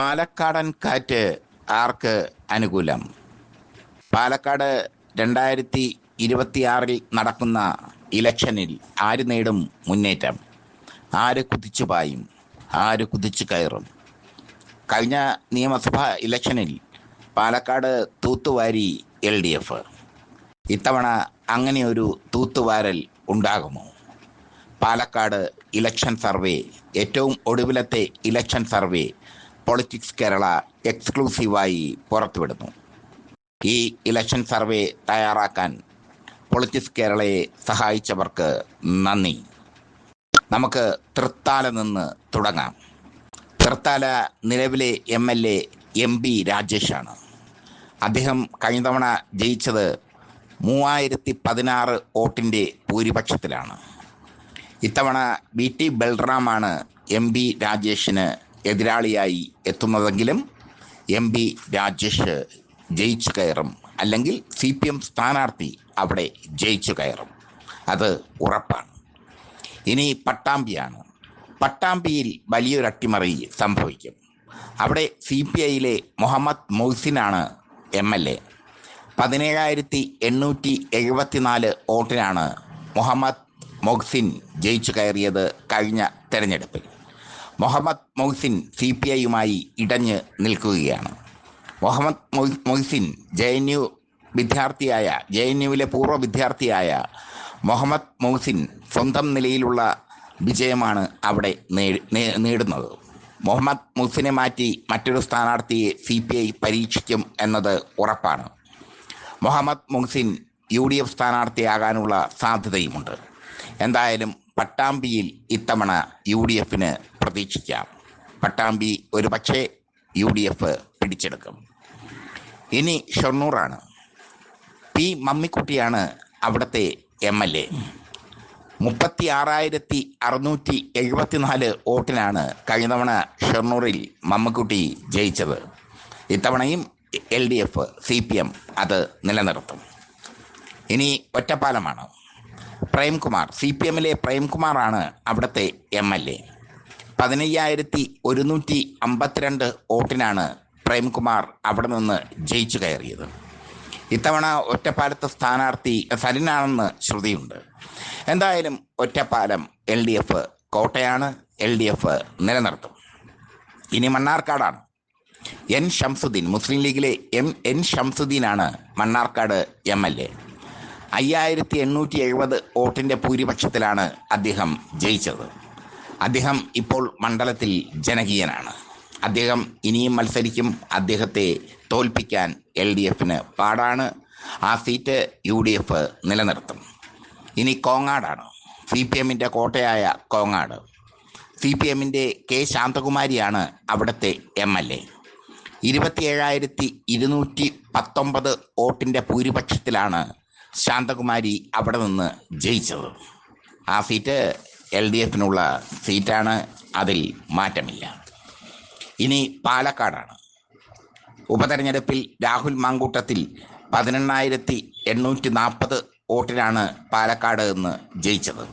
പാലക്കാടൻ കാറ്റ് ആർക്ക് അനുകൂലം? പാലക്കാട് രണ്ടായിരത്തി ഇരുപത്തിയാറിൽ നടക്കുന്ന ഇലക്ഷനിൽ ആര് നേടും മുന്നേറ്റം? ആര് കുതിച്ചു പായും? ആര് കുതിച്ചു കയറും? കഴിഞ്ഞ നിയമസഭാ ഇലക്ഷനിൽ പാലക്കാട് തൂത്തുവാരി എൽ ഡി എഫ്. ഇത്തവണ അങ്ങനെയൊരു തൂത്തുവാരൽ ഉണ്ടാകുമോ? പാലക്കാട് ഇലക്ഷൻ സർവേ ഏറ്റവും ഒടുവിലത്തെ ഇലക്ഷൻ സർവേ പൊളിറ്റിക്സ് കേരള എക്സ്ക്ലൂസീവായി പുറത്തുവിടുന്നു. ഈ ഇലക്ഷൻ സർവേ തയ്യാറാക്കാൻ പൊളിറ്റിക്സ് കേരളയെ സഹായിച്ചവർക്ക് നന്ദി. നമുക്ക് തൃത്താല നിന്ന് തുടങ്ങാം. തൃത്താല നിലവിലെ M L A M P രാജേഷാണ്. അദ്ദേഹം കഴിഞ്ഞ തവണ ജയിച്ചത് മൂവായിരത്തി പതിനാറ് വോട്ടിന്റെ ഭൂരിപക്ഷത്തിലാണ്. ഇത്തവണ ബി ടി ബൽറാമാണ് എം പി രാജേഷിന് എതിരാളിയായി എത്തുന്നതെങ്കിലും എം പി രാജേഷ് ജയിച്ചു കയറും. അല്ലെങ്കിൽ സി പി എം സ്ഥാനാർത്ഥി അവിടെ ജയിച്ചു കയറും. അത് ഉറപ്പാണ്. ഇനി പട്ടാമ്പിയാണ്. പട്ടാമ്പിയിൽ വലിയൊരു അട്ടിമറി സംഭവിക്കും. അവിടെ സി പി ഐയിലെ മുഹമ്മദ് മൊഹ്സിനാണ് എം എൽ എ. പതിനേഴായിരത്തി എണ്ണൂറ്റി എഴുപത്തിനാല് വോട്ടിനാണ് മുഹമ്മദ് മൊഹ്സിൻ ജയിച്ചു കയറിയത് കഴിഞ്ഞ തെരഞ്ഞെടുപ്പിൽ. മുഹമ്മദ് മൊഹ്സിൻ സി പി ഐയുമായി ഇടഞ്ഞ് നിൽക്കുകയാണ്. Muhammad മൊഹ്- Mohsin J N U വിദ്യാർത്ഥിയായ ജെ എൻ യുവിലെ പൂർവ വിദ്യാർത്ഥിയായ മുഹമ്മദ് മൊഹ്സിൻ സ്വന്തം നിലയിലുള്ള വിജയമാണ് അവിടെ നേടുന്നത്. മുഹമ്മദ് മുഹ്സിനെ മാറ്റി മറ്റൊരു സ്ഥാനാർത്ഥിയെ സി പി ഐ പരീക്ഷിക്കും എന്നത് ഉറപ്പാണ്. Muhammad Muhsin U D F സ്ഥാനാർത്ഥിയാകാനുള്ള സാധ്യതയുമുണ്ട്. എന്തായാലും പട്ടാമ്പിയിൽ ഇത്തവണ യു ഡി എഫിന് പ്രതീക്ഷിക്കാം. പട്ടാമ്പി ഒരു പക്ഷേ യു ഡി എഫ് പിടിച്ചെടുക്കും. ഇനി ഷൊർണൂറാണ്. പി മമ്മിക്കുട്ടിയാണ് അവിടുത്തെ എം എൽ എ. മുപ്പത്തി ആറായിരത്തി അറുന്നൂറ്റി എഴുപത്തിനാല് വോട്ടിനാണ് കഴിഞ്ഞ തവണ ഷൊർണൂറിൽ മമ്മക്കുട്ടി ജയിച്ചത്. ഇത്തവണയും L D F C P M അത് നിലനിർത്തും. ഇനി ഒറ്റപ്പാലമാണ്. പ്രേംകുമാർ സി പി എമ്മിലെ പ്രേംകുമാറാണ് അവിടുത്തെ എം എൽ എ. പതിനയ്യായിരത്തി ഒരുന്നൂറ്റി അമ്പത്തിരണ്ട് വോട്ടിനാണ് പ്രേംകുമാർ അവിടെ നിന്ന് ജയിച്ചു കയറിയത്. ഇത്തവണ ഒറ്റപ്പാലത്ത് സ്ഥാനാർത്ഥി സരിനാണെന്ന് ശ്രുതിയുണ്ട്. എന്തായാലും ഒറ്റപ്പാലം എൽ ഡി എഫ് കോട്ടയാണ് എൽ ഡി എഫ് നിലനിർത്തും. ഇനി മണ്ണാർക്കാടാണ്. എൻ ഷംസുദ്ദീൻ മുസ്ലിം ലീഗിലെ എം എൻ ഷംസുദ്ദീനാണ് മണ്ണാർക്കാട് എം എൽ എ. അയ്യായിരത്തി എണ്ണൂറ്റി എഴുപത് വോട്ടിന്റെ ഭൂരിപക്ഷത്തിലാണ് അദ്ദേഹം ജയിച്ചത്. അദ്ദേഹം ഇപ്പോൾ മണ്ഡലത്തിൽ ജനകീയനാണ്. അദ്ദേഹം ഇനിയും മത്സരിക്കും. അദ്ദേഹത്തെ തോൽപ്പിക്കാൻ എൽ ഡി എഫിന് പാടാണ്. ആ സീറ്റ് യു ഡി എഫ് നിലനിർത്തും. ഇനി കോങ്ങാടാണ്. സി പി എമ്മിന്റെ കോട്ടയായ കോങ്ങാട്. സി പി എമ്മിന്റെ കെ ശാന്തകുമാരിയാണ് അവിടുത്തെ എം എൽ എ. ഇരുപത്തിയേഴായിരത്തി ഇരുന്നൂറ്റി പത്തൊമ്പത് വോട്ടിന്റെ ഭൂരിപക്ഷത്തിലാണ് ശാന്തകുമാരി അവിടെ നിന്ന് ജയിച്ചത്. ആ സീറ്റ് എൽ ഡി എഫിനുള്ള സീറ്റാണ് അതിൽ മാറ്റമില്ല. ഇനി പാലക്കാടാണ്. ഉപതെരഞ്ഞെടുപ്പിൽ രാഹുൽ മാങ്കൂട്ടത്തിൽ പതിനെണ്ണായിരത്തി എണ്ണൂറ്റി നാൽപ്പത് വോട്ടിനാണ് പാലക്കാട് നിന്ന് ജയിച്ചത്.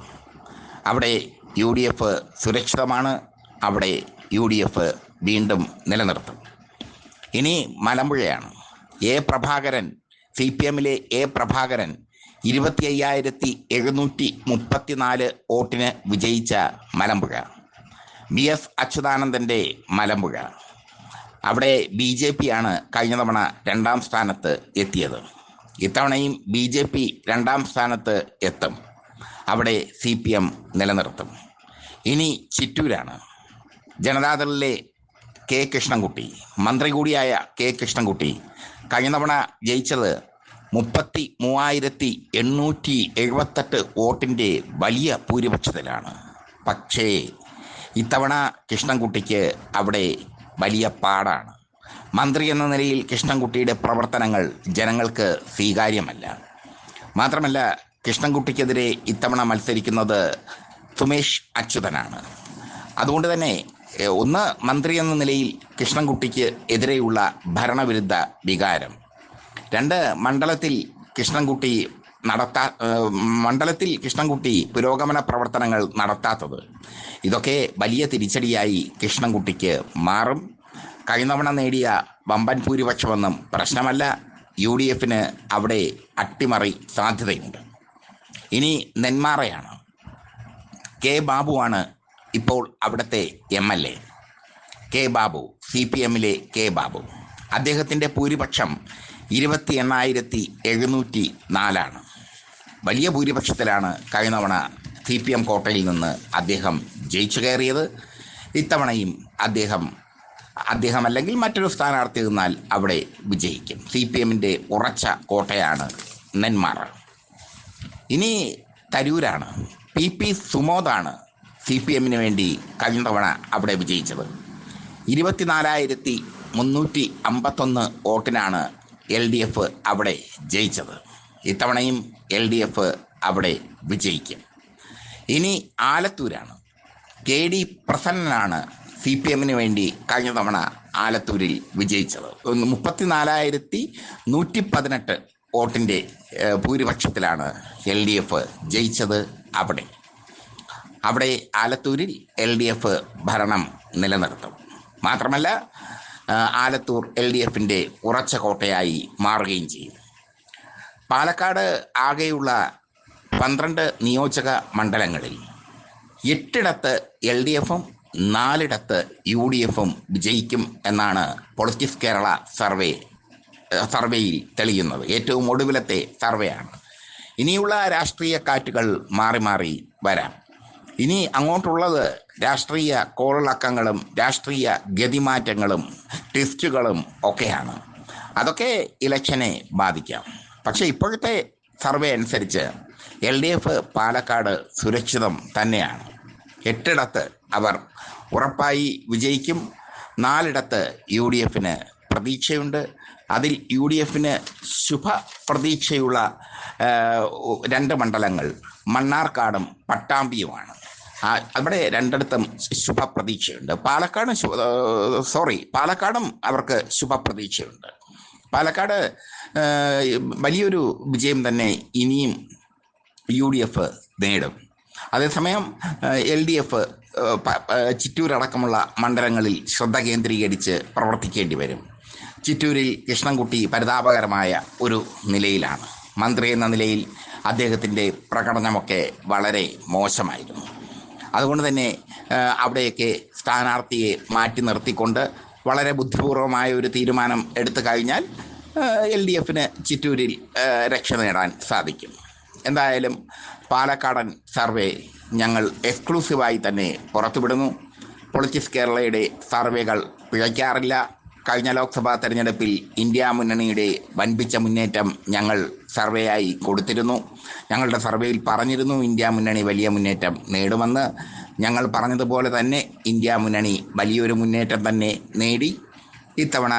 അവിടെ യു ഡി എഫ് സുരക്ഷിതമാണ്. അവിടെ യു ഡി എഫ് വീണ്ടും നിലനിർത്തും. ഇനി മലമ്പുഴയാണ്. എ പ്രഭാകരൻ സി പി എമ്മിലെ എ പ്രഭാകരൻ ഇരുപത്തി അയ്യായിരത്തി എഴുന്നൂറ്റി മുപ്പത്തിനാല് വോട്ടിന് വിജയിച്ച മലമ്പുഴ. ബി എസ് അച്യുതാനന്ദന്റെ മലമ്പുഴ. അവിടെ ബി ജെ പി ആണ് കഴിഞ്ഞ തവണ രണ്ടാം സ്ഥാനത്ത് എത്തിയത്. ഇത്തവണയും ബി ജെ പി രണ്ടാം സ്ഥാനത്ത് എത്തും. അവിടെ സി പി എം നിലനിർത്തും. ഇനി ചിറ്റൂരാണ്. ജനതാദളിലെ കെ കൃഷ്ണൻകുട്ടി മന്ത്രി കൂടിയായ കെ കൃഷ്ണൻകുട്ടി കഴിഞ്ഞ തവണ ജയിച്ചത് മുപ്പത്തി മൂവായിരത്തി എണ്ണൂറ്റി എഴുപത്തെട്ട് വോട്ടിന്റെ വലിയ ഭൂരിപക്ഷത്തിലാണ്. പക്ഷേ ഇത്തവണ കൃഷ്ണൻകുട്ടിക്ക് അവിടെ വലിയ പാടാണ്. മന്ത്രി എന്ന നിലയിൽ കൃഷ്ണൻകുട്ടിയുടെ പ്രവർത്തനങ്ങൾ ജനങ്ങൾക്ക് സ്വീകാര്യമല്ല. മാത്രമല്ല കൃഷ്ണൻകുട്ടിക്കെതിരെ ഇത്തവണ മത്സരിക്കുന്നത് സുമേഷ് അച്യുതനാണ്. അതുകൊണ്ട് തന്നെ ഒന്ന് മന്ത്രി എന്ന നിലയിൽ കൃഷ്ണൻകുട്ടിക്ക് എതിരെയുള്ള ഭരണവിരുദ്ധ വികാരം രണ്ട് മണ്ഡലത്തിൽ കൃഷ്ണൻകുട്ടി നടത്താ മണ്ഡലത്തിൽ കൃഷ്ണൻകുട്ടി പുരോഗമന പ്രവർത്തനങ്ങൾ നടത്താത്തത്. ഇതൊക്കെ വലിയ തിരിച്ചടിയായി കൃഷ്ണൻകുട്ടിക്ക് മാറും. കഴിഞ്ഞവണ നേടിയ വമ്പൻ ഭൂരിപക്ഷമൊന്നും പ്രശ്നമല്ല. യു ഡി എഫിന് അവിടെ അട്ടിമറി സാധ്യതയുണ്ട്. ഇനി നെന്മാറയാണ്. കെ ബാബുവാണ് ഇപ്പോൾ അവിടുത്തെ M L A. K Babu C P എമ്മിലെ കെ ബാബു. അദ്ദേഹത്തിന്റെ ഭൂരിപക്ഷം ഇരുപത്തി എണ്ണായിരത്തി എഴുന്നൂറ്റി നാലാണ് വലിയ ഭൂരിപക്ഷത്തിലാണ് കഴിഞ്ഞ തവണ സി പി എം കോട്ടയിൽ നിന്ന് അദ്ദേഹം ജയിച്ചു കയറിയത്. ഇത്തവണയും അദ്ദേഹം അദ്ദേഹം അല്ലെങ്കിൽ മറ്റൊരു സ്ഥാനാർത്ഥി നിന്നാൽ അവിടെ വിജയിക്കും. സി പി എമ്മിന്റെ ഉറച്ച കോട്ടയാണ് നെന്മാറ. ഇനി തരൂരാണ്. പി പി സുമോദാണ് സി പി എമ്മിന് വേണ്ടി കഴിഞ്ഞ തവണ അവിടെ വിജയിച്ചത്. ഇരുപത്തിനാലായിരത്തി മുന്നൂറ്റി അമ്പത്തൊന്ന് വോട്ടിനാണ് എൽ ഡി എഫ് അവിടെ ജയിച്ചത്. ഇത്തവണയും എൽ ഡി എഫ് അവിടെ വിജയിക്കും. ഇനി ആലത്തൂരാണ്. കെ ഡി പ്രസന്നനാണ് സി പി എമ്മിന് വേണ്ടി കഴിഞ്ഞ തവണ ആലത്തൂരിൽ വിജയിച്ചത്. മുപ്പത്തിനാലായിരത്തി നൂറ്റി പതിനെട്ട് വോട്ടിന്റെ ഭൂരിപക്ഷത്തിലാണ് എൽ ഡി എഫ് ജയിച്ചത് അവിടെ. അവിടെ ആലത്തൂരിൽ എൽ ഡി എഫ് ഭരണം നിലനിർത്തും. മാത്രമല്ല ആലത്തൂർ എൽ ഡി എഫിന്റെ ഉറച്ച കോട്ടയായി മാറുകയും ചെയ്യും. പാലക്കാട് ആകെയുള്ള പന്ത്രണ്ട് നിയോജക മണ്ഡലങ്ങളിൽ എട്ടിടത്ത് എൽ ഡി എഫും നാലിടത്ത് യു ഡി എഫും വിജയിക്കും എന്നാണ് പൊളിറ്റിക്സ് കേരള സർവേ സർവേയിൽ തെളിയുന്നത്. ഏറ്റവും ഒടുവിലത്തെ സർവേയാണ്. ഇനിയുള്ള രാഷ്ട്രീയ കാറ്റുകൾ മാറി മാറി വരാം. ഇനി അങ്ങോട്ടുള്ളത് രാഷ്ട്രീയ കോളിളക്കങ്ങളും രാഷ്ട്രീയ ഗതിമാറ്റങ്ങളും ടെസ്റ്റുകളും ഒക്കെയാണ്. അതൊക്കെ ഇലക്ഷനെ ബാധിക്കാം. പക്ഷേ ഇപ്പോഴത്തെ സർവേ അനുസരിച്ച് എൽ ഡി എഫ് പാലക്കാട് സുരക്ഷിതം തന്നെയാണ്. എട്ടിടത്ത് അവർ ഉറപ്പായി വിജയിക്കും. നാലിടത്ത് യു ഡി എഫിന് പ്രതീക്ഷയുണ്ട്. അതിൽ യു ഡി എഫിന് ശുഭ പ്രതീക്ഷയുള്ള രണ്ട് മണ്ഡലങ്ങൾ മണ്ണാർക്കാടും പട്ടാമ്പിയുമാണ്. അവിടെ രണ്ടിടത്തും ശുഭപ്രതീക്ഷയുണ്ട്. പാലക്കാട് സോറി പാലക്കാടും അവർക്ക് ശുഭപ്രതീക്ഷയുണ്ട്. പാലക്കാട് വലിയൊരു വിജയം തന്നെ ഇനിയും യു ഡി എഫ് നേടും അതേസമയം എൽ ഡി എഫ് ചിറ്റൂരടക്കമുള്ള മണ്ഡലങ്ങളിൽ ശ്രദ്ധ കേന്ദ്രീകരിച്ച് പ്രവർത്തിക്കേണ്ടി വരും. ചിറ്റൂരിൽ കൃഷ്ണൻകുട്ടി പരിതാപകരമായ ഒരു നിലയിലാണ്. മന്ത്രി എന്ന നിലയിൽ അദ്ദേഹത്തിന്റെ പ്രകടനമൊക്കെ വളരെ മോശമായിരുന്നു. അതുകൊണ്ട് തന്നെ അവിടെയൊക്കെ സ്ഥാനാർത്ഥിയെ മാറ്റി നിർത്തിക്കൊണ്ട് വളരെ ബുദ്ധിപൂർവമായ ഒരു തീരുമാനം എടുത്തു കഴിഞ്ഞാൽ എൽ ഡി എഫിന് ചിറ്റൂരിൽ രക്ഷ നേടാൻ സാധിക്കും. എന്തായാലും പാലക്കാടൻ സർവേ ഞങ്ങൾ എക്സ്ക്ലൂസീവായി തന്നെ പുറത്തുവിടുന്നു. പൊളിറ്റിക്സ് കേരളയുടെ സർവേകൾ പിഴയ്ക്കാറില്ല. കഴിഞ്ഞ ലോക്സഭാ തെരഞ്ഞെടുപ്പിൽ ഇന്ത്യ മുന്നണിയുടെ വൻപിച്ച മുന്നേറ്റം ഞങ്ങൾ സർവേയായി കൊടുത്തിരുന്നു. ഞങ്ങളുടെ സർവേയിൽ പറഞ്ഞിരുന്നു ഇന്ത്യ മുന്നണി വലിയ മുന്നേറ്റം നേടുമെന്ന്. ഞങ്ങൾ പറഞ്ഞതുപോലെ തന്നെ ഇന്ത്യ മുന്നണി വലിയൊരു മുന്നേറ്റം തന്നെ നേടി. ഇത്തവണ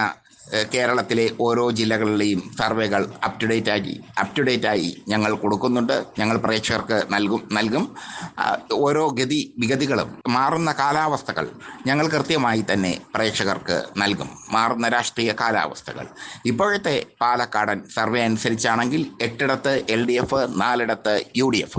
കേരളത്തിലെ ഓരോ ജില്ലകളിലെയും സർവേകൾ അപ് ടു ഡേറ്റ് ആയി അപ് ടു ഡേറ്റ് ആയി ഞങ്ങൾ കൊടുക്കുന്നുണ്ട്. ഞങ്ങൾ പ്രേക്ഷകർക്ക് നൽകും നൽകും. ഓരോ ഗതി വിഗതികളും മാറുന്ന കാലാവസ്ഥകൾ ഞങ്ങൾ കൃത്യമായി തന്നെ പ്രേക്ഷകർക്ക് നൽകും. മാറുന്ന രാഷ്ട്രീയ കാലാവസ്ഥകൾ. ഇപ്പോഴത്തെ പാലക്കാടൻ സർവേ അനുസരിച്ചാണെങ്കിൽ എട്ടിടത്ത് എൽ ഡി എഫ് നാലിടത്ത് യു ഡി എഫ്.